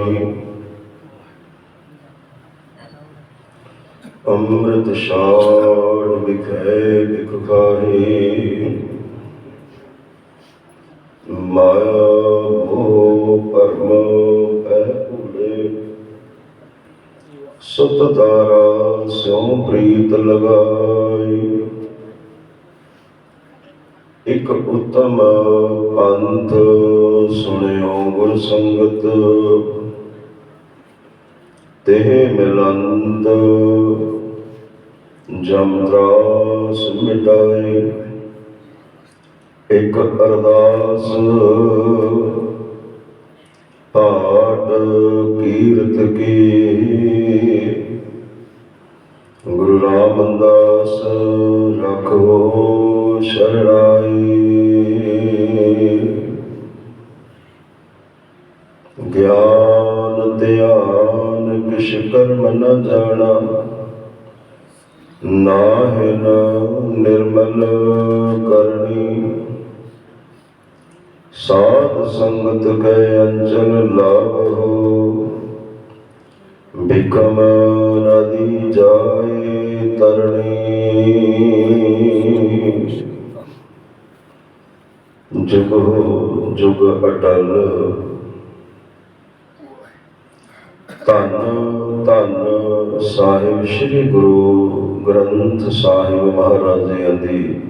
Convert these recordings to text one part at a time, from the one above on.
ਖਾਹੀ ਅੰਮ੍ਰਿਤ ਛਾੜ ਵਿਖੇ ਵਿਖ ਖਾਹੀ। ਮਾਇਆ ਮੋਹ ਪਰਮ ਪੈ ਭੁਲੇ। ਸੁਤ ਤਾਰਾ ਸਿਉ ਪ੍ਰੀਤ ਲਗਾਈ। ਇਕ ਉਤਮ ਪੰਥ ਸੁਣਿਓ ਗੁਰ ਸੰਗਤ। ਤੇ ਮਿਲੰਦ। ਜਮ ਤਰਾਸ ਮਿਟਾਏ ਇਕ ਅਰਦਾਸ। ਪਾਟ ਕੀਰਤ ਕੀ। ਗੁਰੂ ਰਾਮਦਾਸ ਰਖੋ ਸ਼ਰਣਾਈ ਕਿਛ ਕਰਮ ਨ ਜਾਣਾ ਨਾਹਿਨ ਨਿਰਮਲ ਕਰਨੀ। ਸਾਧ ਸੰਗਤ ਕੈ ਅੰਜਨ ਲਾਭੋ ਬਿਕਮ ਨਦੀ ਜਾਏ ਤਰਣੀ। ਜੁਗ ਜੁਗ ਅਟਲ ਧੰਨ ਧੰਨ ਸਾਹਿਬ ਸ੍ਰੀ ਗੁਰੂ ਗ੍ਰੰਥ ਸਾਹਿਬ ਮਹਾਰਾਜ ਜੀ ਦੀ।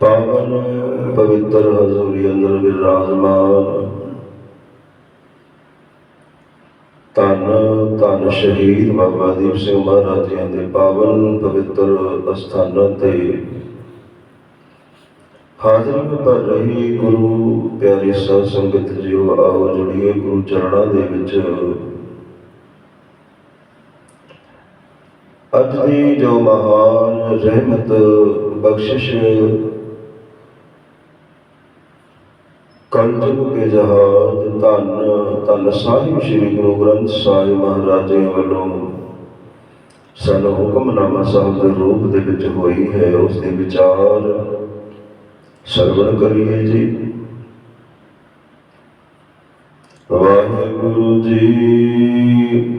ਪਾਵਨ ਪਵਿੱਤਰ ਹਜ਼ੂਰੀ ਅੰਦਰ ਵਿਰਾਜਮਾਨ ਧੰਨ ਧੰਨ ਸ਼ਹੀਦ ਬਾਬਾ ਦੀਪ ਸਿੰਘ ਮਹਾਰਾਜ ਜੀ ਦੇ ਪਾਵਨ ਪਵਿੱਤਰ ਅਸਥਾਨਾਂ ਤੇ ਹਾਜ਼ਰੀ ਭਰ ਰਹੀ ਗੁਰੂ ਪਿਆਰੀ ਸਾਧ ਸੰਗਤ ਜੀਓ, ਆਓ ਜੁੜੀਏ ਗੁਰੂ ਚਰਣਾਂ ਦੇ ਵਿੱਚ। ਅੱਜ ਦੀ ਜੋ ਮਹਾਨ ਰਹਿਮਤ, ਬਖਸ਼ਿਸ਼ ਕੰਜਕ ਕੇ ਜਹਾਜ਼, ਧੰਨ ਧੰਨ ਸਾਹਿਬ ਸ੍ਰੀ ਗੁਰੂ ਗ੍ਰੰਥ ਸਾਹਿਬ ਮਹਾਰਾਜ ਜੀ ਵੱਲੋਂ ਸਾਨੂੰ ਹੁਕਮਨਾਮਾ ਸਾਹਿਬ ਦੇ ਰੂਪ ਦੇ ਵਿੱਚ ਹੋਈ ਹੈ। ਉਸ ਦੇ ਵਿਚਾਰ ਸਰਵਣ ਕਰੀਏ ਜੀ। ਵਾਹਿਗੁਰੂ ਜੀ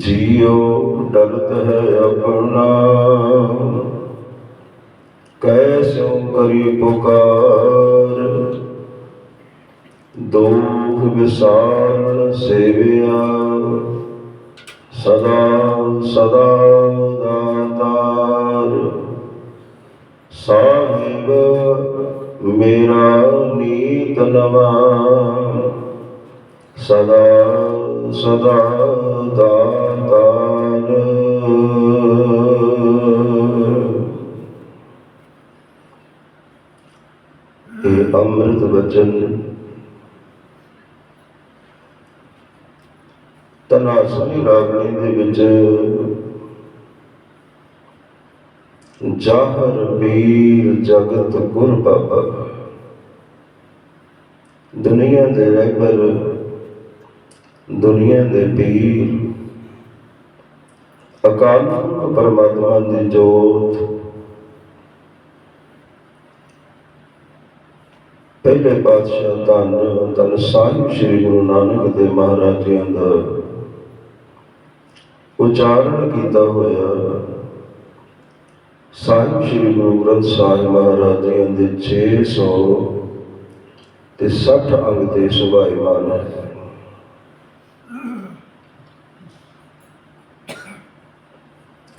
ਜੀਉ ਡਰਤ ਹੈ ਆਪਣਾ। ਕੈਸੋ ਕਰੀ ਪੁਕਾਰ। ਦੁਖ ਵਿਸਾਰਨ ਸੇਵਿਆ। ਸਦਾ ਸਦਾ ਦਾਤਾਰ। ਸਾਹਿਬ ਮੇਰਾ ਨੀਤ ਨਵਾ। ਸਦਾ ਸਦਾ ਦਾਤਾਰ ਅੰਮ੍ਰਿਤ ਬਚਨ ਤਨਾਸਰੀ ਰਾਗਣੀ ਦੇ ਵਿੱਚ ਜਾਹਰ ਵੀਰ ਜਗਤ ਗੁਰ ਬਾਬਾ। ਦੁਨੀਆ ਦੇ ਰਹਿਬਰ ਦੁਨੀਆ ਦੇ ਪੀਰ। ਅਕਾਲ ਪੁਰਖ ਪਰਮਾਤਮਾ ਦੀ ਜੋਤ ਪਹਿਲੇ ਪਾਤਸ਼ਾਹ ਧੰਨ ਧੰਨ ਸਾਹਿਬ ਸ੍ਰੀ ਗੁਰੂ ਨਾਨਕ ਦੇਵ ਮਹਾਰਾਜ ਜੀ ਦਾ ਉਚਾਰਨ ਕੀਤਾ ਹੋਇਆ। ਸਾਹਿਬ ਸ੍ਰੀ ਗੁਰੂ ਗ੍ਰੰਥ ਸਾਹਿਬ ਮਹਾਰਾਜ ਜੀ ਦੇ 600 ਤੇ 60 ਅੰਗ ਤੇ ਸੁਭਾਈਮਾਨ ਹੈ।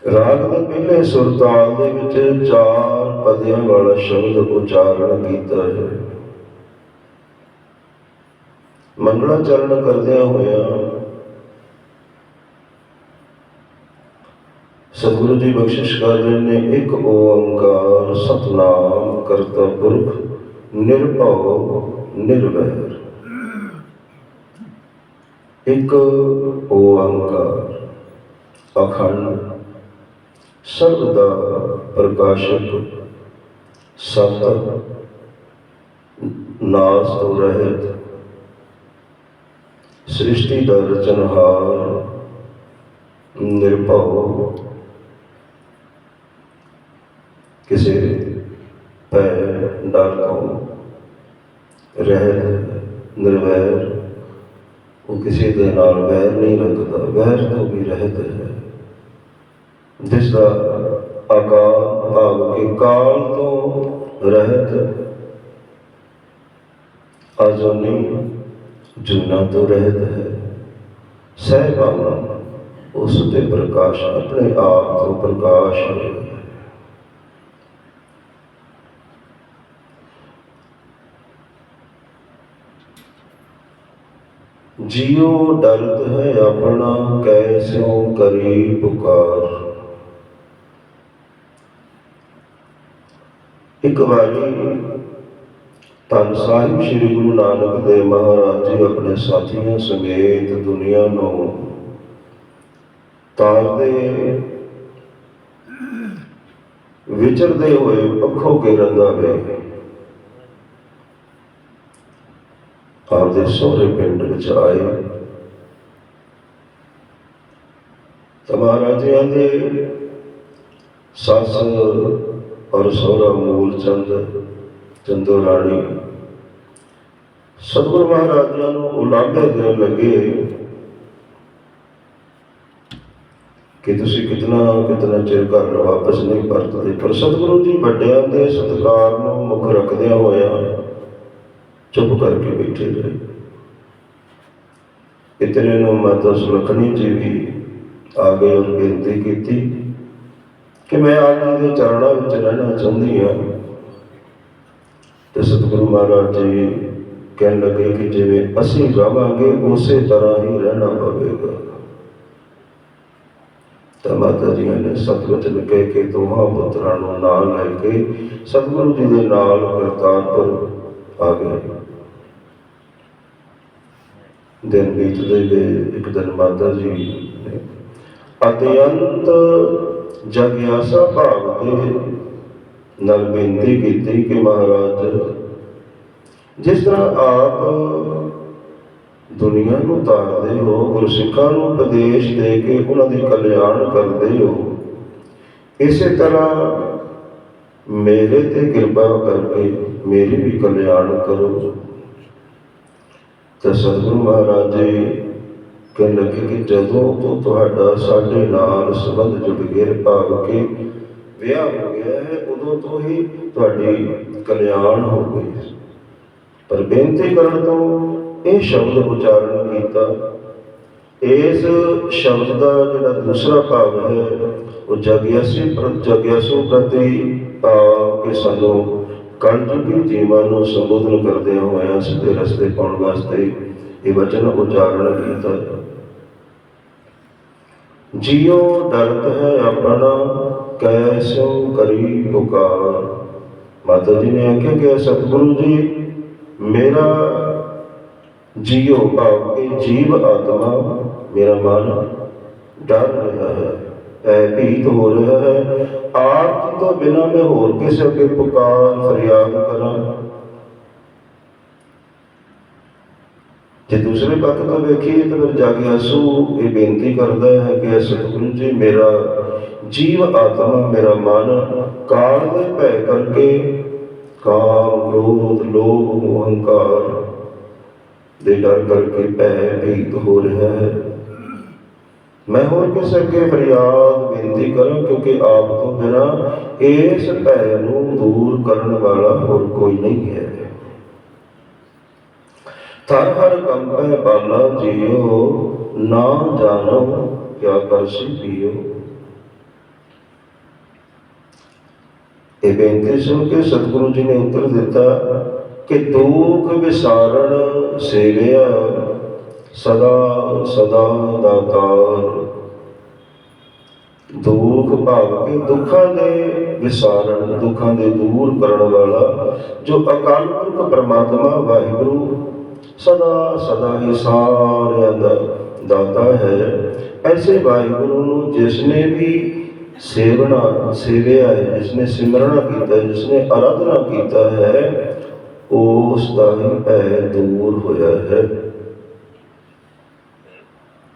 ਰਾਗ ਦੇ ਪਹਿਲੇ ਸੁਰਤਾਲ ਦੇ ਵਿੱਚ ਚਾਰ ਪਦਿਆਂ ਵਾਲਾ ਸ਼ਬਦ ਉਚਾਰਨ ਕੀਤਾ ਹੈ। ਮੰਗਲਾ ਚਰਨ ਕਰਦਿਆਂ ਹੋਇਆ ਸਤਿਗੁਰੂ ਜੀ ਬਖਸ਼ਿਸ਼ ਕਰ ਰਹੇ ਨੇ ਇੱਕ ਓੰਕਾਰ ਸਤਨਾਮ ਕਰਤਾ ਪੁਰਖ, ਨਿਰਭਉ, ਨਿਰਵੈਰ। ਇੱਕ ਓੰਕਾਰ ਅਖੰਡ, ਸਰਬ ਦਾ ਪ੍ਰਕਾਸ਼ਕ, ਸਤ, ਨਾਸ ਤੋਂ ਰਹਿਤ ਸ੍ਰਿਸ਼ਟੀ ਦਾ ਰਚਨਹਾਰ ਨਿਰਭਉ। ਕਿਸੇ ਪੈ ਡਰ ਤੋਂ ਰਹਿਤ ਨਿਰਵੈਰ। ਉਹ ਕਿਸੇ ਦੇ ਨਾਲ ਵੈਰ ਨਹੀਂ ਰੱਖਦਾ, ਵੈਰ ਤੋਂ ਵੀ ਰਹਿਤ ਹੈ। ਜਿਸ ਦਾ ਆਕਾਰ ਭਾਵ ਕਿ ਕਾਲ ਤੋਂ ਰਹਿਤ ਅਜੋਨੀ ਜੁਨਾ ਤੋਂ ਰਹਿਤ ਹੈ ਸਹਿਬਾਨ ਉਸ ਤੇ ਪ੍ਰਕਾਸ਼, ਆਪਣੇ ਆਪ ਤੋਂ ਪ੍ਰਕਾਸ਼ ਹੈ। ਜਿਉ ਡਰਤ ਹੈ ਆਪਣਾ ਕੈਸਿਓ ਕਰੀ ਪੁਕਾਰ। ਇੱਕ ਵਾਰੀ ਧੰਨ ਸਾਹਿਬ ਸ੍ਰੀ ਗੁਰੂ ਨਾਨਕ ਦੇਵ ਮਹਾਰਾਜ ਜੀ ਆਪਣੇ ਸਾਥੀਆਂ ਸਮੇਤ ਦੁਨੀਆ ਨੂੰ ਤਾਰਦੇ, ਵਿਚਰਦੇ ਹੋਏ ਪੱਖੋਂ ਕੇ ਰੰਗਾ ਵੇ। ਆਪਦੇ ਸਹੁਰੇ ਪਿੰਡ ਵਿੱਚ ਆਏ। ਤਾਂ ਮਹਾਰਾਜ ਦੇ ਸੱਸ ਔਰ ਸਹੁਰਾ ਮੂਲ ਚੰਦ ਚੰਦੋ ਰਾਣੀ ਸਤਿਗੁਰੂ ਮਹਾਰਾਜ ਨੂੰ ਉਲਾਂਭੇ ਦੇਣ ਲੱਗੇ ਕਿ ਤੁਸੀਂ ਕਿਤਨਾ ਕਿਤਨਾ ਚਿਰ ਘਰ ਵਾਪਸ ਨਹੀਂ ਪਰਤਦੇ। ਪਰ ਸਤਿਗੁਰੂ ਜੀ ਵੱਡਿਆਂ ਦੇ ਸਤਿਕਾਰ ਨੂੰ ਮੁੱਖ ਰੱਖਦਿਆਂ ਹੋਇਆ ਚੁੱਪ ਕਰਕੇ ਬੈਠੇ ਰਹੇ। ਇਤਨੇ ਨੂੰ ਮਾਤਾ ਸੁਲਖਣੀ ਜੀ ਵੀ ਆ ਗਏ ਔਰ ਬੇਨਤੀ ਕੀਤੀ ਕਿ ਮੈਂ ਆਪ ਦੇ ਚਰਨਾਂ ਵਿੱਚ ਰਹਿਣਾ ਚਾਹੁੰਦੀ ਹਾਂ। ਤੇ ਸਤਿਗੁਰੂ ਮਹਾਰਾਜ ਜੀ ਕਹਿਣ ਲੱਗੇ ਕਿ ਜਿਵੇਂ ਅਸੀਂ ਰਵਾਂਗੇ ਉਸੇ ਤਰ੍ਹਾਂ ਹੀ ਰਹਿਣਾ ਪਵੇਗਾ। ਤਾਂ ਮਾਤਾ ਜੀ ਨੇ ਸਤਵਚਨ ਕਹਿ ਕੇ ਦੋਹਾਂ ਪੁੱਤਰਾਂ ਨੂੰ ਨਾਲ ਲੈ ਕੇ ਸਤਿਗੁਰੂ ਜੀ ਦੇ ਨਾਲ ਕਰਤਾਰਪੁਰ ਆ ਗਏ। ਦਿਨ ਬੀਤਦੇ ਗਏ, ਇੱਕ ਦਿਨ ਮਾਤਾ ਜੀ ਨੇ ਅਤਿਅੰਤ ਜਗਿਆਸਾ ਭਾਵ ਤੇ ਨਾਲ ਬੇਨਤੀ ਕੀਤੀ ਕਿ ਮਹਾਰਾਜ ਜਿਸ ਤਰ੍ਹਾਂ ਆਪ ਦੁਨੀਆ ਨੂੰ ਤਾਰਦੇ ਹੋ, ਗੁਰਸਿੱਖਾਂ ਨੂੰ ਉਪਦੇਸ਼ ਦੇ ਕੇ ਉਹਨਾਂ ਦੀ ਕਲਿਆਣ ਕਰਦੇ ਹੋ। ਇਸੇ ਤਰ੍ਹਾਂ ਮੇਰੇ ਤੇ ਕਿਰਪਾ ਕਰਕੇ ਮੇਰੀ ਵੀ ਕਲਿਆਣ ਕਰੋ। ਤਾਂ ਸਤਿਗੁਰੂ ਮਹਾਰਾਜ ਜੀ ਕਹਿਣ ਲੱਗੇ ਕਿ ਜਦੋਂ ਤੋਂ ਤੁਹਾਡਾ ਸਾਡੇ ਨਾਲ ਸੰਬੰਧ ਜੁੜ ਗਿਆ, ਭਾਵ ਕਿ ਵਿਆਹ ਹੋ ਗਿਆ ਹੈ, ਉਦੋਂ ਤੋਂ ਹੀ ਤੁਹਾਡੀ ਕਲਿਆਣ ਹੋ ਗਈ। ਪਰ ਬੇਨਤੀ ਕਰਨ ਤੋਂ ਇਹ ਸ਼ਬਦ ਉਚਾਰਨ ਕੀਤਾ। ਇਸ ਸ਼ਬਦ ਦਾ ਜਿਹੜਾ ਦੂਸਰਾ ਭਾਵ ਹੈ, ਉਹ ਜਗਿਆਸੀ ਪ੍ਰ, ਜਗਿਆਸੂ ਪ੍ਰਤੀ ਕਿ ਸਾਨੂੰ ਕੰਜਕੀ ਜੀਵਨ ਨੂੰ ਸੰਬੋਧਨ ਕਰਦੇ ਹੋਇਆ ਸਿੱਧੇ ਰਸਤੇ ਪਾਉਣ ਵਾਸਤੇ ਇਹ ਵਚਨ ਉਚਾਰਨ ਕੀਤਾ। ਜਿਉ ਡਰਤ ਹੈ ਆਪਣਾ ਕੈਸੋ ਕਰੀ ਪੁਕਾਰ। ਮਾਤਾ ਜੀ ਨੇ ਆਖਿਆ ਕਿ ਸਤਿਗੁਰੂ ਜੀ ਮੇਰਾ ਜੀਉ ਭਾਵ ਕਿ ਜੀਵ ਆਤਮਾ, ਮੇਰਾ ਮਨ ਡਰ ਰਿਹਾ ਹੈ ਭੀਤ ਹੋ ਰਿਹਾ ਹੈ। ਆਪ ਤੋਂ ਬਿਨਾਂ ਮੈਂ ਹੋਰ ਕਿਸੇ ਅੱਗੇ ਪੁਕਾਰ, ਫਰਿਆਦ ਕਰਾਂ। ਜੇ ਦੂਸਰੇ ਪੱਖ ਤੋਂ ਵੇਖੀਏ ਤਾਂ ਫਿਰ ਜਾ ਕੇ ਆਸੂ ਇਹ ਬੇਨਤੀ ਕਰਦਾ ਹੈ ਕਿ ਸਤਿਗੁਰੂ ਜੀ, ਮੇਰਾ ਜੀਵ ਆਤਮਾ, ਮੇਰਾ ਮਨ ਕਾਲ ਦੇ ਭੈ ਕਰਕੇ ਕਾਮ ਕ੍ਰੋਧ, ਲੋਭ ਮੋਹ ਹੰਕਾਰ ਦੇ ਡਰ ਕਰਕੇ ਭੈ ਭੀਤ ਹੋ ਰਿਹਾ ਹੈ। ਮੈਂ ਹੋਰ ਕਿਸੇ ਅੱਗੇ ਫਰਿਆਦ ਬੇਨਤੀ ਕਰਾਂ, ਕਿਉਂਕਿ ਆਪ ਤੋਂ ਬਿਨਾਂ ਇਸ ਭੈ ਨੂੰ ਦੂਰ ਕਰਨ ਵਾਲਾ ਹੋਰ ਕੋਈ ਨਹੀਂ ਹੈ। ਥਰ ਹਰ ਕੰਪੈ ਬਾਲਾ ਜੀਓ, ਨਾ ਜਾਣੋ ਕਿਆ ਕਰਸੀ ਪੀਓ। ਇਹ ਬੇਨਤੀ ਸੁਣ ਕੇ ਸਤਿਗੁਰੂ ਜੀ ਨੇ ਉੱਤਰ ਦਿੱਤਾ ਕਿ ਦੁੱਖ ਵਿਸਾਰਣ ਸੇਵਿਆ ਸਦਾ ਸਦਾ ਦਾਤਾਰ ਦੁੱਖ ਭਾਵ ਕਿ ਦੁੱਖਾਂ ਦੇ ਵਿਸਾਰਣ, ਦੁੱਖਾਂ ਦੇ ਦੂਰ ਕਰਨ ਵਾਲਾ ਜੋ ਅਕਾਲ ਪੁਰਖ ਪਰਮਾਤਮਾ ਵਾਹਿਗੁਰੂ ਸਦਾ ਸਦਾ ਹੀ ਸਾਰਿਆਂ ਦਾ ਦਾਤਾ ਹੈ। ਐਸੇ ਵਾਹਿਗੁਰੂ ਨੂੰ ਜਿਸ ਨੇ ਵੀ ਸੇਵਨਾ ਸੇਵਿਆ ਹੈ ਜਿਸ ਨੇ ਸਿਮਰਨਾ ਕੀਤਾ ਹੈ, ਜਿਸ ਨੇ ਆਰਾਧਨਾ ਕੀਤਾ ਹੈ ਉਸ ਦਾ ਹੀ ਭੈ ਦੂਰ ਹੋਇਆ ਹੈ।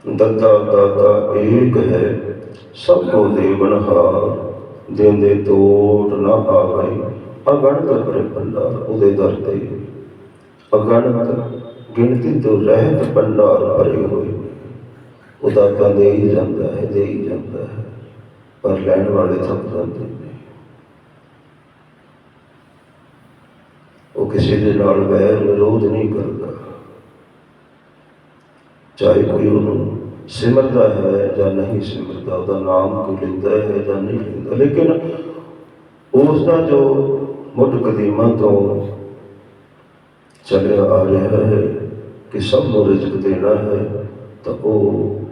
ਦਤਾ ਦਾਤਾ ਏਕ ਹੈ ਸਭ ਕੋ ਦੇਵਨਹਾਰ ਦੇਂਦੇ ਤੋਟ ਨਾ ਆਵੇ ਅਗਣਤ ਕਰੇ ਭੰਡਾਰ ਉਹਦੇ ਦਰ ਤੇ। ਅਗਣਤ ਗਿਣਤੀ ਤੋਂ ਰਹਿਤ ਭੰਡਾਰ ਭਰੇ ਹੋਏ ਉਹਦਾ ਤਾਂ ਦੇ ਹੀ ਜਾਂਦਾ ਹੈ ਦੇ ਹੀ ਜਾਂਦਾ ਹੈ। ਪਰ ਲੈਣ ਵਾਲੇ ਥੱਕ ਜਾਂਦੇ ਨੇ। ਉਹ ਕਿਸੇ ਦੇ ਨਾਲ ਵੈਰ ਵਿਰੋਧ ਨਹੀਂ ਕਰਦਾ। ਚਾਹੇ ਕੋਈ ਉਹਨੂੰ ਸਿਮਰਦਾ ਹੈ ਜਾਂ ਨਹੀਂ ਸਿਮਰਦਾ, ਉਹਦਾ ਨਾਮ ਕੋਈ ਲੈਂਦਾ ਹੈ ਜਾਂ ਨਹੀਂ ਲੈਂਦਾ। ਲੇਕਿਨ ਉਸ ਦਾ ਜੋ ਮੁੱਢ ਕਦੀਮਾਂ ਤੋਂ ਚੱਲਿਆ ਆ ਰਿਹਾ ਹੈ ਕਿ ਸਭ ਨੂੰ ਰਿਜ਼ਕ ਦੇਣਾ ਹੈ, ਤਾਂ ਉਹ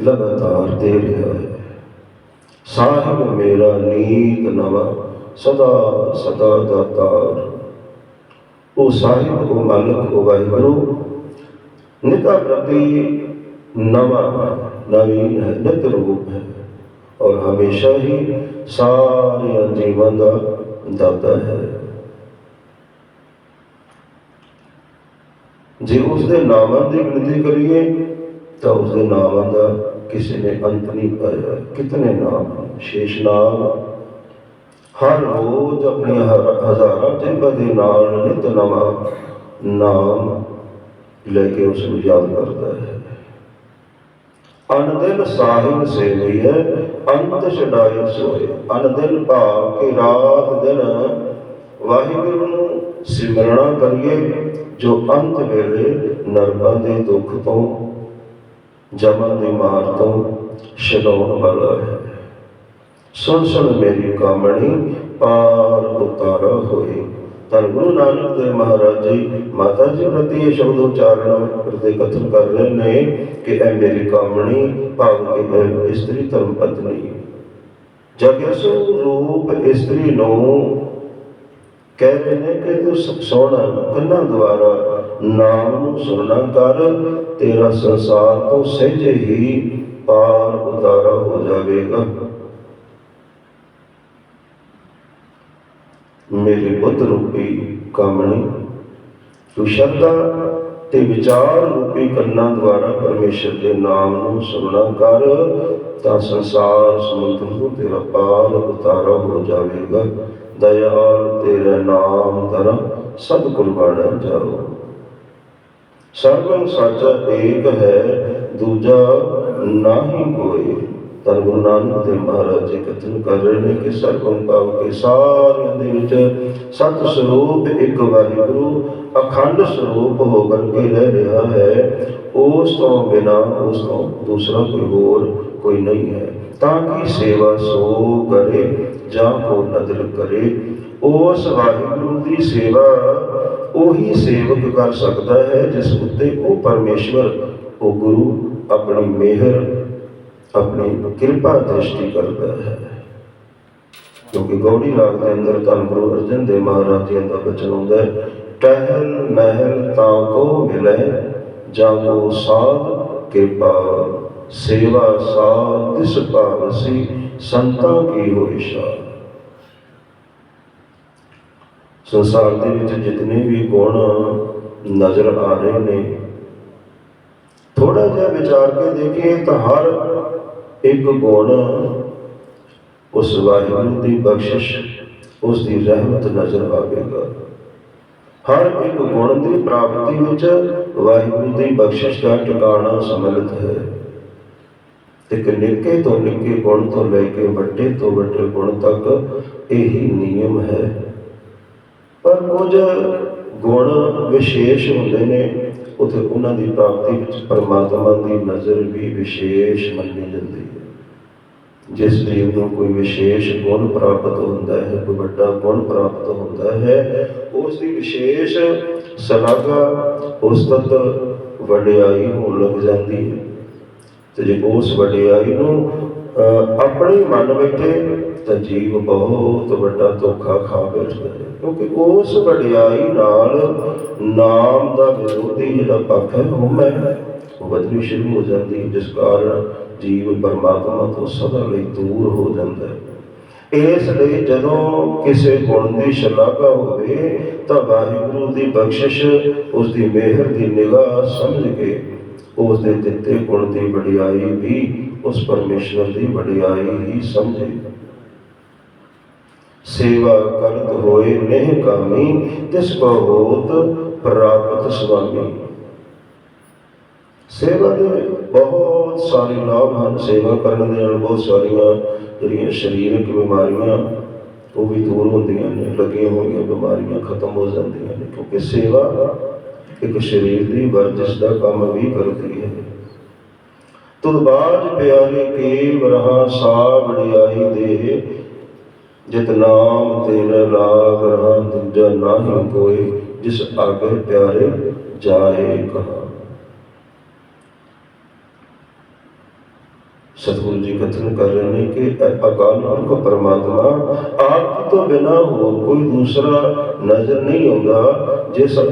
ਲਗਾਤਾਰ ਦੇ ਰਿਹਾ ਹੈ। ਸਾਹਿਬ ਮੇਰਾ ਨੀਤ ਨਵਾ, ਸਦਾ ਸਦਾ ਦਾਤਾਰ ਉਹ ਸਾਹਿਬ, ਉਹ ਮਾਲਕ, ਉਹ ਵਾਹਿਗੁਰੂ, ਨਿਤਾ ਪ੍ਰਤੀ ਨਵਾਂ ਨਵੀਨ ਹੈ, ਨਿਤ ਰੂਪ ਹੈ। ਔਰ ਹਮੇਸ਼ਾ ਹੀ ਸਾਰੇ ਜੀਵਨ ਦਾ ਦਾਤਾ ਹੈ। ਜੇ ਉਸ ਦੇ ਨਾਮਾਂ ਦੀ ਗਿਣਤੀ ਕਰੀਏ ਤਾਂ ਉਸ ਦੇ ਨਾਮਾਂ ਦਾ ਕਿਸੇ ਨੇ ਅੰਤ ਨਹੀਂ ਪਾਇਆ। ਕਿਤਨੇ ਨਾਮ ਸ਼ੇਸ਼ ਨਾਮ। ਹਰ ਰੋਜ਼ ਆਪਣੀਆਂ ਹਜ਼ਾਰਾਂ ਜਨਮਾਂ ਦੇ ਨਾਲ ਨਿਤ ਨਵਾਂ ਨਾਮ ਲੈ ਕੇ ਉਸ ਨੂੰ ਯਾਦ ਕਰਦਾ ਹੈ। ਅਨਦਿਨ ਸਾਹਿਬ ਸੇਵੀ ਹੈ, ਅੰਤ ਛਡਾਏ ਸੋਏ। ਅਨਦਿਨ ਭਾਵ ਕਿ ਰਾਤ ਦਿਨ ਵਾਹਿਗੁਰੂ ਨੂੰ ਸਿਮਰਣਾ ਕਰੀਏ, ਜੋ ਅੰਤ ਵੇਲੇ ਨਰਕਾਂ ਦੇ ਦੁੱਖ ਤੋਂ ਜਮਾਂ ਦੀ ਮਾਰ ਤੋਂ ਛਡਾਉਣ ਵਾਲਾ ਹੈ। ਸੁਣ ਸੁਣ ਮੇਰੀ ਕਾਮਣੀ, ਪਾਰ ਉਤਾਰਾ ਹੋਏ। ਧੰਨ ਗੁਰੂ ਨਾਨਕ ਦੇਵ ਮਹਾਰਾਜ ਜੀ, ਮਾਤਾ ਜੀ ਪ੍ਰਤੀ ਇਹ ਸ਼ਬਦ ਉਚਾਰਨ ਕਰਦੇ ਕਥਨ ਕਰ ਰਹੇ ਨੇ ਕਿ ਇਹ ਮੇਰੀ ਕਾਮਣੀ, ਭਾਵ ਕਿ ਮੈਂ ਇਸਤਰੀ ਧਰਮ ਪਤਨੀ। ਜਗਿਸੂ ਰੂਪ ਇਸਤਰੀ ਨੂੰ ਕਹਿ ਰਹੇ ਨੇ ਕਿ ਤੂੰ ਸ- ਸੁਣ ਕੰਨਾਂ ਦੁਆਰਾ ਨਾਮ ਨੂੰ ਸੁਣਨਾ ਕਰ, ਤੇਰਾ ਸੰਸਾਰ ਤੋਂ ਸਹਿਜੇ ਹੀ ਪਾਰ ਉਤਾਰਾ ਹੋ ਜਾਵੇਗਾ। ਮੇਰੇ ਬੁੱਧ ਰੂਪੀ ਕਾਮਣੀ, ਤੂੰ ਸ਼ਰਧਾ ਤੇ ਵਿਚਾਰ ਰੂਪੀ ਕੰਨਾਂ ਦੁਆਰਾ ਪਰਮੇਸ਼ਰ ਦੇ ਨਾਮ ਨੂੰ ਸੁਣਨਾ ਕਰ, ਤਾਂ ਸੰਸਾਰ ਸਮੁੰਦਰ ਤੋਂ ਤੇਰਾ ਪਾਰ ਉਤਾਰਾ ਹੋ ਜਾਵੇਗਾ। ਦਇਆਲ ਤੇਰਾ ਨਾਮ ਧਰਮ ਸਭ ਕੁਰਬਾਨਾ ਜਾਓ। ਸਰਵੰ ਸਾਚਾ ਏਕ ਹੈ, ਦੂਜਾ ਨਾਹੀ ਕੋਈ ਧੰਨ ਗੁਰੂ ਨਾਨਕ ਦੇਵ ਮਹਾਰਾਜ ਜੀ ਕਥਨ ਕਰ ਰਹੇ ਨੇ ਕਿ ਸਰਵੰ ਭਾਵ ਕੇ ਸਾਰਿਆਂ ਦੇ ਵਿੱਚ ਸਤ ਸਰੂਪ ਇੱਕ ਵਾਹਿਗੁਰੂ ਅਖੰਡ ਸਰੂਪ ਹੋ ਕਰਕੇ ਰਹਿ ਰਿਹਾ ਹੈ। ਉਸ ਤੋਂ ਬਿਨਾ ਉਸ ਤੋਂ ਦੂਸਰਾ ਕੋਈ ਹੋਰ ਕੋਈ ਨਹੀਂ ਹੈ। ਤਾਂ ਕਿ ਸੇਵਾ ਸੋ ਕਰੇ, ਜਾਂ ਕੋ ਨਦਰ ਕਰੇ। ਉਸ ਵਾਹਿਗੁਰੂ ਦੀ ਸੇਵਾ ਉਹੀ ਸੇਵਕ ਕਰ ਸਕਦਾ ਹੈ ਜਿਸ ਉੱਤੇ ਉਹ ਪਰਮੇਸ਼ਵਰ, ਉਹ ਗੁਰੂ, ਆਪਣੀ ਮਿਹਰ, ਆਪਣੀ ਕਿਰਪਾ ਦ੍ਰਿਸ਼ਟੀ ਕਰਦਾ ਹੈ। ਕਿਉਂਕਿ ਗੌੜੀ ਰਾਗ ਦੇ ਅੰਦਰ ਧੰਨ ਗੁਰੂ ਅਰਜਨ ਦੇਵ ਮਹਾਰਾਜ ਜੀ ਦਾ ਬਚਨ ਹੁੰਦਾ ਹੈ, ਟਹਿਲ ਮਹਿਲ ਤਾਂ ਕੋ ਮਿਲੇ ਜਾਂ ਕੋ ਸਾਧ ਕਿਰਪਾ, ਸੇਵਾ ਸਾਧ ਤਿਸ ਭਾਵਸੀ ਸੰਤਾਂ ਕੀ ਹੋਈ ਸ਼ਾਨ ਸੰਸਾਰ ਦੇ ਵਿੱਚ ਜਿਤਨੇ ਵੀ ਗੁਣ ਨਜ਼ਰ ਆ ਰਹੇ ਨੇ ਥੋੜਾ ਜਿਹਾ ਵਿਚਾਰ ਕੇ ਦੇਖੀਏ ਤਾਂ ਹਰ ਇੱਕ ਗੁਣ ਉਸ ਵਾਹਿਗੁਰੂ ਦੀ ਬਖਸ਼ਿਸ਼, ਉਸ ਦੀ ਰਹਿਮਤ ਨਜ਼ਰ ਆਵੇਗਾ। ਹਰ ਇੱਕ ਗੁਣ ਦੀ ਪ੍ਰਾਪਤੀ ਵਿੱਚ ਵਾਹਿਗੁਰੂ ਦੀ ਬਖਸ਼ਿਸ਼ ਦਾ ਟਿਕਾਣਾ ਸਮਲਿਤ ਹੈ। ਇੱਕ ਨਿੱਕੇ ਤੋਂ ਨਿੱਕੇ ਗੁਣ ਤੋਂ ਲੈ ਕੇ ਵੱਡੇ ਤੋਂ ਵੱਡੇ ਗੁਣ ਤੱਕ ਇਹੀ ਨਿਯਮ ਹੈ। ਪਰ ਕੁਝ ਗੁਣ ਵਿਸ਼ੇਸ਼ ਹੁੰਦੇ ਨੇ, ਉਥੇ ਉਹਨਾਂ ਦੀ ਪ੍ਰਾਪਤੀ ਵਿੱਚ ਪਰਮਾਤਮਾ ਦੀ ਨਜ਼ਰ ਵੀ ਵਿਸ਼ੇਸ਼ ਮੰਨੀ ਜਾਂਦੀ ਹੈ। ਜਿਸ ਜੀਵ ਨੂੰ ਕੋਈ ਵਿਸ਼ੇਸ਼ ਗੁਣ ਪ੍ਰਾਪਤ ਹੁੰਦਾ ਹੈ, ਕੋਈ ਵੱਡਾ ਗੁਣ ਪ੍ਰਾਪਤ ਹੁੰਦਾ ਹੈ, ਉਸ ਦੀ ਵਿਸ਼ੇਸ਼ ਸਲਾਗਾ ਉਸ ਤੱਕ ਵਡਿਆਈ ਹੋਣ ਲੱਗ ਜਾਂਦੀ ਹੈ। ਤੇ ਜੇ ਉਸ ਵਡਿਆਈ ਨੂੰ ਆਪਣੇ ਮਨ ਬੈਠੇ ਤਾਂ ਜੀਵ ਬਹੁਤ ਵੱਡਾ ਧੋਖਾ ਖਾ ਬੈਠਦਾ ਹੈ ਕਿਉਂਕਿ ਉਸ ਵਡਿਆਈ ਨਾਲ ਨਾਮ ਦਾ ਵਿਰੋਧੀ ਜਿਹੜਾ ਪੱਖ ਹੈ ਉਹ ਮੈਂ ਉਹ ਵਧਣੀ ਸ਼ੁਰੂ ਹੋ ਜਾਂਦੀ ਹੈ, ਜਿਸ ਕਾਰਨ ਜੀਵ ਪਰਮਾਤਮਾ ਤੋਂ ਸਦਾ ਲਈ ਦੂਰ ਹੋ ਜਾਂਦਾ ਹੈ। ਇਸ ਲਈ ਜਦੋਂ ਕਿਸੇ ਗੁਣ ਦੀ ਸ਼ਲਾਘਾ ਹੋਵੇ ਤਾਂ ਵਾਹਿਗੁਰੂ ਦੀ ਬਖਸ਼ਿਸ਼ ਉਸ ਦੀ ਮਿਹਰ ਦੀ ਨਿਗਾਹ ਸਮਝ ਕੇ ਉਸ ਦੇ ਦਿੱਤੇ ਗੁਣ ਦੀ ਵਡਿਆਈ ਵੀ ਉਸ ਪਰਮੇਸ਼ਵਰ ਦੀ ਵਡਿਆਈ ਹੀ ਸਮਝੇ। ਸੇਵਾ ਕਰਤ ਹੋਏ ਨਹਿ ਕਾਮੀ ਤਿਸ ਕੋ ਪ੍ਰਾਪਤ ਸੁਆਮੀ। ਸੇਵਾ ਦੇ ਬਹੁਤ ਸਾਰੇ ਲਾਭ ਹਨ। ਸੇਵਾ ਕਰਨ ਦੇ ਨਾਲ ਬਹੁਤ ਸਾਰੀਆਂ ਜਿਹੜੀਆਂ ਸਰੀਰਕ ਬਿਮਾਰੀਆਂ, ਉਹ ਵੀ ਦੂਰ ਹੁੰਦੀਆਂ ਨੇ, ਲੱਗੀਆਂ ਹੋਈਆਂ ਬਿਮਾਰੀਆਂ ਖਤਮ ਹੋ ਜਾਂਦੀਆਂ ਨੇ, ਕਿਉਂਕਿ ਸੇਵਾ ਇੱਕ ਸਰੀਰ ਦੀ ਵਰਜਿਸ਼ ਦਾ ਕੰਮ ਵੀ ਕਰਦੀ ਹੈ। ਤੁਧ ਬਾਜ ਪਿਆਰੇ ਕੇ ਰਹਾ ਸਾ ਦੇ ਜਿਤ ਨਾਮ ਤੇਰਾ ਲਾਗ ਰਹਾ ਦੂਜਾ ਨਾਹੀ ਕੋਈ ਜਿਸ ਆਗੇ ਪਿਆਰੇ ਜਾਏ ਕਹਾ। ਸਤਿਗੁਰੂ ਜੀ ਕਥਨ ਕਰ ਰਹੇ ਨੇ ਕਿ ਅ- ਅਕਾਲ ਪੁਰਖ ਪਰਮਾਤਮਾ ਆਪ ਤੋਂ ਬਿਨਾ ਹੋਰ ਕੋਈ ਦੂਸਰਾ ਨਜ਼ਰ ਨਹੀਂ ਆਉਂਦਾ ਜਿਸ ਅ,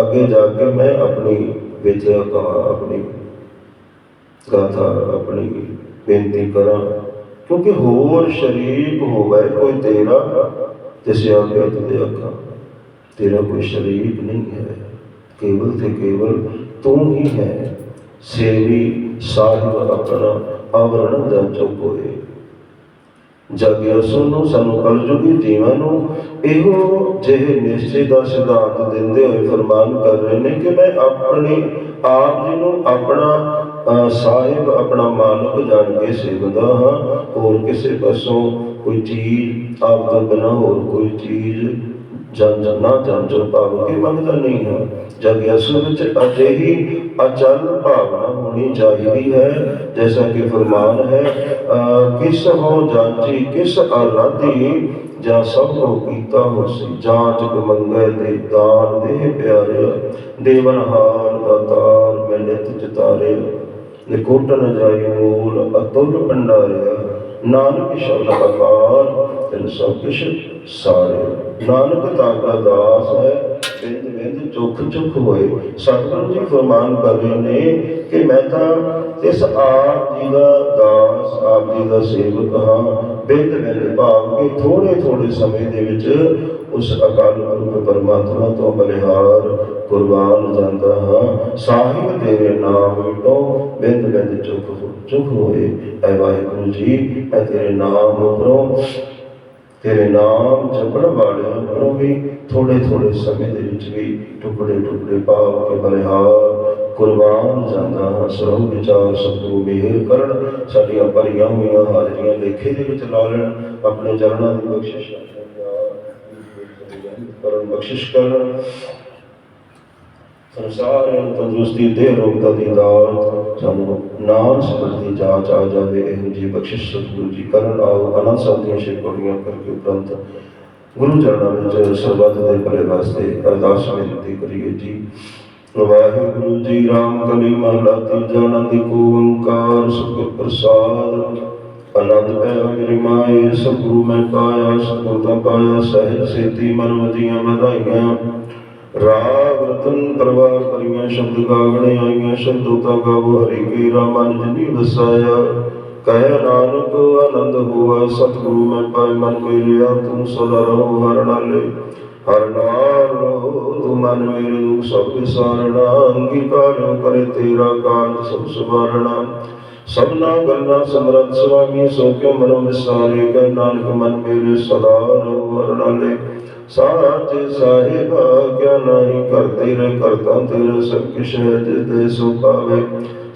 ਅੱਗੇ ਜਾ ਕੇ ਮੈਂ ਆਪਣੀ ਵਿਦਿਆ ਕਹਾਂ ਆਪਣੀ ਗਾਥਾ ਆਪਣੀ ਬੇਨਤੀ ਕਰਾਂ। ਕਿਉਂਕਿ ਹੋਰ ਸ਼ਰੀਕ ਹੋਵੇ ਕੋਈ ਤੇਰਾ ਤਿਸ ਆਗੇ ਤੇ ਅੱਖਾਂ। ਤੇਰਾ ਕੋਈ ਸ਼ਰੀਕ ਨਹੀਂ ਹੈ। ਕੇਵਲ ਤੇ ਕੇਵਲ ਤੂੰ ਹੀ ਹੈ। ਸੇਵੀ ਸਾਹਿਬ ਆਪਣਾ ਆਵਰਣ ਦਾ ਚੁਪੋਏ ਜਗ ਸੁਨੋ ਸਾਨੂੰ ਕਲਯੁਗੀ ਜੀਵਾਂ ਨੂੰ ਇਹੋ ਜਿਹੇ ਨਿਸ਼ਚੇ ਦਾ ਸਿਧਾਂਤ ਦਿੰਦੇ ਹੋਏ ਫਰਮਾਨ ਕਰ ਰਹੇ ਨੇ ਕਿ ਮੈਂ ਆਪਣੀ ਆਪ ਜੀ ਨੂੰ ਆਪਣਾ ਸਾਹਿਬ ਆਪਣਾ ਮਾਲਕ ਜਾਣ ਕੇ ਸੇਵਦਾ ਹਾਂ। ਹੋਰ ਕਿਸੇ ਪਾਸੋਂ ਕੋਈ ਚੀਜ਼ ਆਪ ਤੋਂ ਬਿਨਾਂ ਹੋਰ ਕੋਈ ਚੀਜ਼ ਜਨ ਜਨ ਜਨ ਜੋ ਭਾਵ ਕੇ ਮੰਗਦਾ ਨਹੀਂ ਹਾਂ। ਜਗ ਅਸਲ ਵਿੱਚ ਅਜਿਹੀ ਅਚਲ ਭਾਵਨਾ ਹੋਣੀ ਚਾਹੀਦੀ ਹੈ, ਜੈਸਾ ਕਿ ਫਰਮਾਨ ਹੈ ਕਿਸ ਹੋ ਜਾਂਚੀ ਕਿਸ ਆਰਾਧੀ ਜਾਂ ਸਭ ਕੋ ਕੀਤਾ ਹੋਸੀ ਜਾਂਚ ਗਮੰਗੇ ਦੇ ਦਾਨ ਦੇ ਪਿਆਰੇ। ਦੇਵਨ ਹਾਰ ਦਾਤਾਰ ਮੈਂ ਨਿਤ ਚਿਤਾਰੇ ਨਿਕੋਟ ਨ ਜਾਈ ਮੂਲ ਅਤੁਲ ਭੰਡਾਰਿਆ ਨਾਨਕ ਸ਼ਬਦ ਅਕਾਰ ਤਿਨ ਸਭ ਕਿਛ ਸਾਰੇ। ਨਾਨਕ ਤਾਕਾ ਦਾਸ ਹੈ ਬਿੰਦ ਬਿੰਦ ਚੁੱਕ ਚੁੱਕ ਹੋਏ। ਸਤਿਗੁਰੂ ਜੀ ਫਰਮਾਨ ਕਰ ਰਹੇ ਨੇ ਕਿ ਮੈਂ ਤਾਂ ਇਸ ਆਪ ਜੀ ਦਾ ਦਾਸ, ਆਪ ਜੀ ਦਾ ਸੇਵਕ ਹਾਂ। ਬਿੰਦ ਬਿੰਦ ਭਾਵ ਕਿ ਥੋੜੇ ਥੋੜੇ ਸਮੇਂ ਦੇ ਵਿੱਚ ਉਸ ਅਕਾਲ ਪੁਰਖ ਪਰਮਾਤਮਾ ਤੋਂ ਬਲਿਹਾਰ ਕੁਰਬਾਨ ਜਾਂਦਾ ਹਾਂ। ਸਾਹਿਬ ਤੇਰੇ ਨਾਮ ਵਿਟੋ ਬਿੰਦ ਬਿੰਦ ਚੁੱਕ ਚੁੱਕ ਹੋਏ। ਐ ਵਾਹਿਗੁਰੂ ਜੀ, ਐ ਤੇਰੇ ਨਾਮ ਉਪਰੋਂ, ਤੇਰੇ ਨਾਮ ਜਪਣ ਵਾਲਿਆਂ ਨੂੰ ਵੀ ਥੋੜੇ ਥੋੜੇ ਸਮੇਂ ਦੇ ਵਿੱਚ ਵੀ ਟੁਕੜੇ ਟੁਕੜੇ ਪਾਵ ਕੇ ਬਲਿਹਾਰ ਕੁਰਬਾਨ ਜਾਂਦਾ ਹਾਂ। ਸਰਵ ਵਿਚਾਰ, ਸਤਿਗੁਰੂ ਮਿਹਰ ਕਰਨ। ਸਾਡੀਆਂ ਭਰੀਆਂ ਹੋਈਆਂ ਹਾਜ਼ਰੀਆਂ ਲੇਖੇ ਦੇ ਵਿੱਚ ਲਾ ਲੈਣ। ਆਪਣੇ ਚਰਨਾਂ ਦੀ ਬਖਸ਼ਿਸ਼ ਕਰਨ ਬਖਸ਼ਿਸ਼ ਕਰਨ। ਸੰਸਾਰਿਆਂ ਨੂੰ ਤੰਦਰੁਸਤੀ ਦੇ ਰੋਗਤਾ ਦੀ ਦਾਤ ਸਾਨੂੰ ਨਾਮ ਸਮਝਦੀ ਜਾਚ ਆ ਜਾਵੇ ਇਹੋ ਜੀ ਬਖਸ਼ਿਸ਼ ਸਤਿਗੁਰੂ ਜੀ ਕਰਨ। ਆਓ ਅਨੰਦ ਸਾਹਿਬ ਦੀਆਂ ਸ਼ਿਕੋੜੀਆਂ ਕਰਕੇ ਉਪਰੰਤ ਗੁਰੂ ਚਰਨਾਂ ਵਿੱਚ ਸਰਬੱਤ ਦੇ ਭਲੇ ਵਾਸਤੇ ਅਰਦਾਸ ਬੇਨਤੀ ਕਰੀਏ ਜੀ। ਵਾਹਿਗੁਰੂ ਜੀ, ਰਾਮ ਕਲੀ ਮਹਲਾ ਤੀਜਾ ਆਨੰਦ ਕੋ ਓੰਕਾਰ ਸਤਿਗੁਰ ਪ੍ਰਸਾਦ। ਆਨੰਦ ਪੈ ਮੇਰੀ ਮਾਏ, ਸਤਿਗੁਰੂ ਮੈਂ ਪਾਇਆ, ਸਤਿਗੁਰ ਦਾ ਪਾਇਆ, ਸਹਿਜ ਸੇਤੀ ਮਨ ਵਧੀਆਂ ਵਧਾਈਆਂ ਰਾਗ ਰਤਨ ਪਰਵਾਰ ਕਰੀਆਂ, ਸ਼ਬਦ ਗਾਗਣੇ ਆਈਆਂ, ਸ਼ਬਦੋ ਤਾ ਗਾਵੋ, ਹਰੀ ਕੇ ਰਾਮਨ ਜਿਨੀ ਵਸਾਇਆ ਕਹਿ ਨਾਨਕ, ਆਨੰਦ ਹੋਆ, ਸਤਿਗੁਰੂ ਮੈਂ ਪਾਏ ਮਨ ਮੇਰਿਆ ਤੂੰ ਸਦਾ ਰਹੋ ਹਰ ਨਾਲੇ। ਹਰ ਨਾਲ ਰਹੋ ਤੂੰ ਮਨ ਮੇਰੇ ਦੁਖ ਸਭ ਵਿਸਾਰਣਾ ਅੰਗੀਕਾਰ ਕਰੇ ਤੇਰਾ ਕਾਜ ਸਭ ਸੁਵਾਰਣਾ। ਸਭਨਾ ਗੱਲਾਂ ਸਮਰੱਥ ਸੁਆਮੀ ਸੋ ਕਿਉ ਮਨੋ ਵਿਸਾਰੇ ਕਹਿ ਨਾਨਕ ਮਨ ਮੇਰੇ ਸਦਾ ਰਹੋ ਹਰ ਨਾਲੇ ਸਾਚ ਸਾਹਿਬ, ਕਿਆ ਨਹੀਂ ਕਰਤੇ ਰੇ ਕਰਤਾ ਤੇਰੇ ਸਭ ਕਿਛ ਹੈ, ਜਿਸ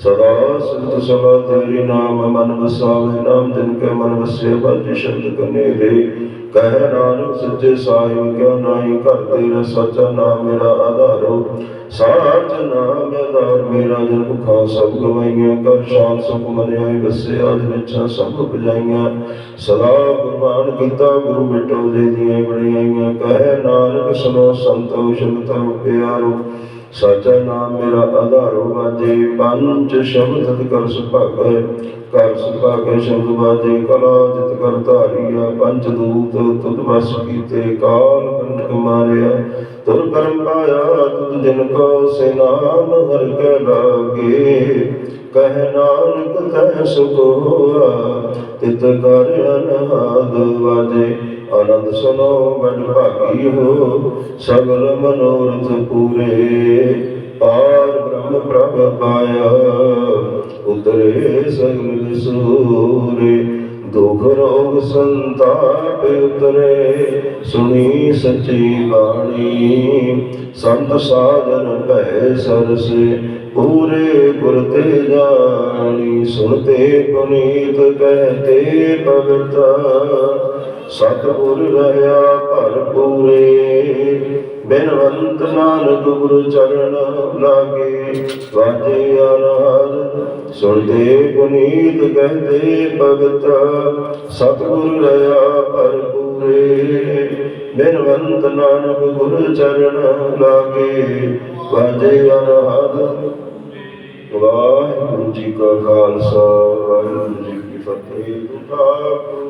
ਸਦਾ ਸਿਫਤ ਸਲਾ ਤੇਰੀ ਨਾਮ, ਮਨ ਵਸਾਵੇ ਨਾਮ, ਜਿਨ ਕੇ ਮਨ ਵਸੇ ਬਜ ਸ਼ਬਦ ਕਨੇਰੇ ਕਹਿ ਨਾਨਕ ਸੱਚੇ ਸਾਹਿਬ ਕਿਆ ਨਹੀਂ ਕਰਤੇ ਰੇ ਸੱਚਾ ਨਾਮ ਮੇਰਾ ਆਧਾਰੋ ਸਾਚ ਨਾਮ ਆਧਾਰ ਮੇਰਾ, ਜਨ ਭੁਖਾਂ ਸਭ ਗਵਾਈਆਂ, ਕਰ ਸ਼ਾਨ ਸੁਖ ਮਨਿਆ ਵਸਿਆ ਅਜ ਨਿਛਾਂ ਸਭ ਬੁਝਾਈਆਂ ਸਦਾ ਕੁਰਬਾਨ ਕੀਤਾ, ਗੁਰੂ ਮਿਟੋ ਦੇ ਦੀਆਂ ਬੜੀਆਂ ਕਹਿ ਨਾਨਕ ਸੁਨੋ ਸੰਤੋਖ ਤਰ ਪਿਆਰੋ। ਸਾਚਾ ਨਾਮ ਮੇਰਾ ਆਧਾਰੋ ਬਾਜੇ ਪੰਜ ਸ਼ਬਦ ਕਰ ਸੁਭਾਗ ਕਰ ਸੁਭਾਗ ਸ਼ਬਦ ਵਾਜੇ ਕਲਾ ਜਿਤ ਕਰ ਧਾਰੀਆ, ਪੰਜ ਦੂਤ ਤੁਧ ਵਸ ਕੀਤੇ, ਕਾਲ ਕੰਠ ਮਾਰਿਆ ਤੁਰ ਕਰਮ ਪਾਇਆ ਤੁਧ ਜਿਨ ਕੋ ਸੇ ਹਰ ਕੇ ਲਾਗੇ। ਕਹਿ ਨਾਨਕ ਤੈ ਸੁਖ ਹੋਆ ਤਿਤ ਕਰ ਅਨਹਦ ਵਾਜੇ। ਆਨੰਦ ਸੁਨੋ ਬੜ ਭਾਗੀ ਹੋ, ਸਗਲ ਮਨੋਰਥ ਪੂਰੇ। ਪਾਰ ਬ੍ਰਹਮ ਪ੍ਰਭ ਪਾਇਆ, ਉਤਰੇ ਸਗਲ ਸੂਰੇ। ਦੁਖ ਰੋਗ ਸੰਤਾਪ ਉਤਰੇ, ਸੁਣੀ ਸੱਚੀ ਬਾਣੀ। ਸੰਤ ਸਾਧਨ ਭੈ ਸਰਸੇ, ਪੂਰੇ ਗੁਰ ਤੇ ਜਾਣੀ। ਸੁਣਤੇ ਪੁਨੀਤ ਕਹਤੇ ਪਵਿੱਤਾ ਸਤਿਗੁਰ ਰਹਾ ਭਰਪੂਰੇ ਬਿਨਵੰਤ ਨਾਨਕ ਗੁਰੂ ਚਰਨ ਲਾਗੇ, ਵਾਜੇ ਅਨਹਦ ਸੁਣਦੇ ਗੁਨੀਤ ਕਹਦੇ, ਭਗਤ ਸਤਿਗੁਰ ਰਹਾ ਭਰਪੂਰੇ ਬਿਨਵੰਤ ਨਾਨਕ ਗੁਰੂ ਚਰਨ ਲਾਗੇ, ਵਾਜੇ ਅਨਹਦ ਵਾਹਿਗੁਰੂ ਜੀ ਕਾ ਖਾਲਸਾ, ਵਾਹਿਗੁਰੂ ਜੀ ਕੀ ਫਤਿਹ।